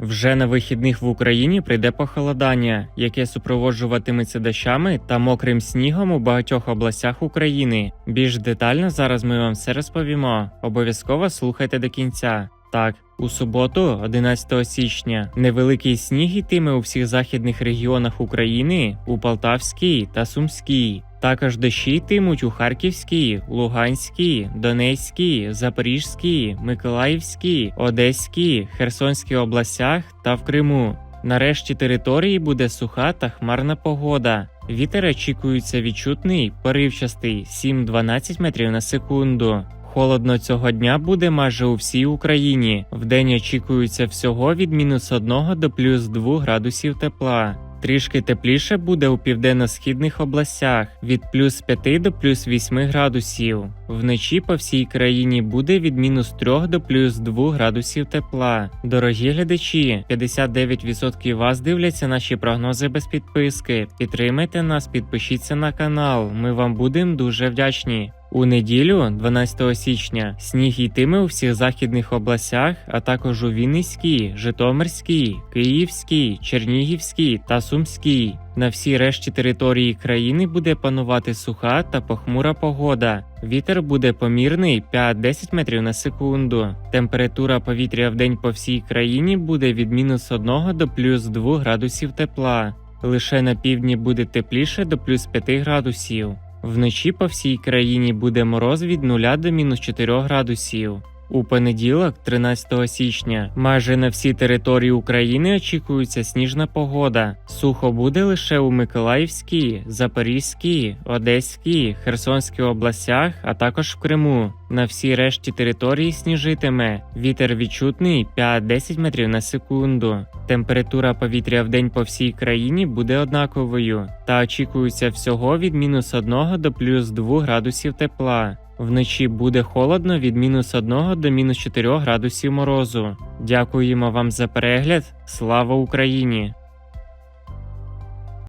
Вже на вихідних в Україні прийде похолодання, яке супроводжуватиметься дощами та мокрим снігом у багатьох областях України. Більш детально зараз ми вам все розповімо. Обов'язково слухайте до кінця. Так, у суботу, 11 січня, невеликий сніг йтиме у всіх західних регіонах України, у Полтавській та Сумській. Також дощі йтимуть у Харківській, Луганській, Донецькій, Запорізькій, Миколаївській, Одеській, Херсонській областях та в Криму. Нарешті території буде суха та хмарна погода. Вітер очікується відчутний, поривчастий 7-12 метрів на секунду. Холодно цього дня буде майже у всій Україні. Вдень очікується всього від мінус 1 до плюс 2 градусів тепла. Трішки тепліше буде у південно-східних областях від плюс 5 до плюс 8 градусів. Вночі по всій країні буде від мінус 3 до плюс 2 градусів тепла. Дорогі глядачі, 59% вас дивляться наші прогнози без підписки. Підтримайте нас, підпишіться на канал. Ми вам будемо дуже вдячні. У неділю, 12 січня, сніг йтиме у всіх західних областях, а також у Вінницькій, Житомирській, Київській, Чернігівській та Сумській. На всій решті території країни буде панувати суха та похмура погода. Вітер буде помірний 5-10 метрів на секунду. Температура повітря в день по всій країні буде від мінус 1 до плюс 2 градусів тепла. Лише на півдні буде тепліше до плюс 5 градусів. Вночі по всій країні буде мороз від 0 до мінус 4 градусів. У понеділок, 13 січня, майже на всій території України очікується сніжна погода. Сухо буде лише у Миколаївській, Запорізькій, Одеській, Херсонській областях, а також в Криму. На всій решті території сніжитиме. Вітер відчутний 5-10 метрів на секунду. Температура повітря в день по всій країні буде однаковою, та очікується всього від мінус 1 до плюс 2 градусів тепла. Вночі буде холодно від мінус 1 до мінус 4 градусів морозу. Дякуємо вам за перегляд. Слава Україні!